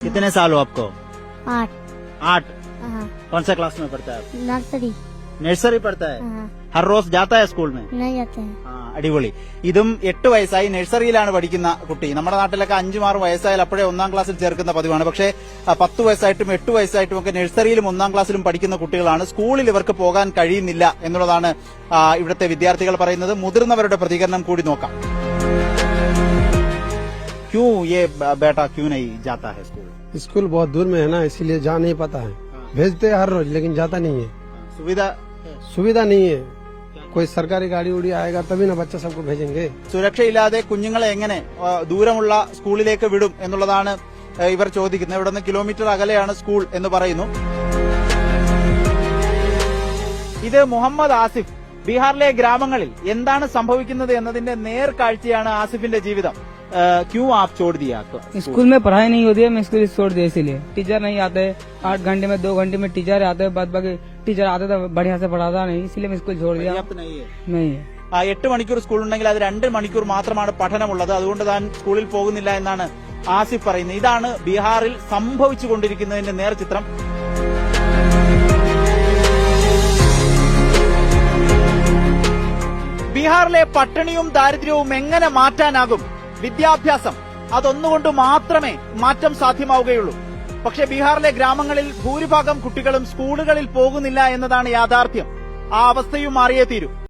कितने साल हो आपको आठ आठ हाँ कौन सा क्लास में पढ़ता है नर्सरी नर्सरी पढ़ता है हाँ हर रोज जाता है स्कूल में नहीं जाते हैं ആ, അടിപൊളി ഇതും എട്ട് വയസ്സായി നഴ്സറിയിലാണ് പഠിക്കുന്ന കുട്ടി നമ്മുടെ നാട്ടിലൊക്കെ അഞ്ചും ആറും വയസ്സായാൽ അപ്പോഴേ ഒന്നാം ക്ലാസ്സിൽ ചേർക്കുന്ന പതിവാണ് പക്ഷേ ആ, പത്ത് വയസ്സായിട്ടും എട്ട് വയസ്സായിട്ടും ഒക്കെ നഴ്സറിയിലും ഒന്നാം ക്ലാസ്സിലും പഠിക്കുന്ന കുട്ടികളാണ് സ്കൂളിൽ ഇവർക്ക് പോകാൻ കഴിയുന്നില്ല എന്നുള്ളതാണ് ആ, ഇവിടുത്തെ വിദ്യാർത്ഥികൾ പറയുന്നത് മുതിർന്നവരുടെ പ്രതികരണം കൂടി നോക്കാം ക്യൂ ये बेटा क्यों नहीं जाता है स्कूल स्कूल बहुत दूर में है ना इसीलिए जा नहीं पाता है भेजते हैं हर रोज लेकिन जाता नहीं है സുവിധ सुविधा नहीं है कोई सरकारी गाड़ी उड़ी आएगा तभी ना बच्चा सबको भेजेंगे സുരക്ഷയില്ലാതെ കുഞ്ഞുങ്ങളെ എങ്ങനെ ആ, ദൂരമുള്ള സ്കൂളിലേക്ക് വിടും എന്നുള്ളതാണ് ആ, ഇവർ ചോദിക്കുന്നത് ഇവിടെ നിന്ന് കിലോമീറ്റർ അകലെയാണ് സ്കൂൾ എന്ന് പറയുന്നു ഇത് മുഹമ്മദ് ആസിഫ് ബീഹാറിലെ ഗ്രാമങ്ങളിൽ എന്താണ് സംഭവിക്കുന്നത് എന്നതിന്റെ നേർക്കാഴ്ചയാണ് ആസിഫിന്റെ ജീവിതം क्यों आप छोड़ दिया? तो स्कूल में पढ़ाई नहीं होती है मैं स्कूल छोड़ दिया इसीलिए। टीचर नहीं आते आठ घंटे में दो घंटे में टीचर आते बाद बाकी ടീച്ചർ അത് ബടിയാ പഠാതാ ഇസ്ലാം എട്ട് മണിക്കൂർ സ്കൂൾ ഉണ്ടെങ്കിൽ അത് രണ്ട് മണിക്കൂർ മാത്രമാണ് പഠനമുള്ളത്. അതുകൊണ്ട് താൻ സ്കൂളിൽ പോകുന്നില്ല എന്നാണ് ആസിഫ് പറയുന്നത്. ഇതാണ് ബീഹാറിൽ സംഭവിച്ചുകൊണ്ടിരിക്കുന്നതിന്റെ നേർചിത്രം ബീഹാറിലെ പട്ടിണിയും ദാരിദ്ര്യവും എങ്ങനെ മാറ്റാനാകും? വിദ്യാഭ്യാസം. അതൊന്നുകൊണ്ട് മാത്രമേ മാറ്റം സാധ്യമാവുകയുള്ളൂ. പക്ഷേ ബീഹാറിലെ ഗ്രാമങ്ങളിൽ ഭൂരിഭാഗം കുട്ടികളും സ്കൂളുകളിൽ പോകുന്നില്ല എന്നതാണ് യാഥാർത്ഥ്യം. ആ അവസ്ഥയും മാറിയേ തീരൂ.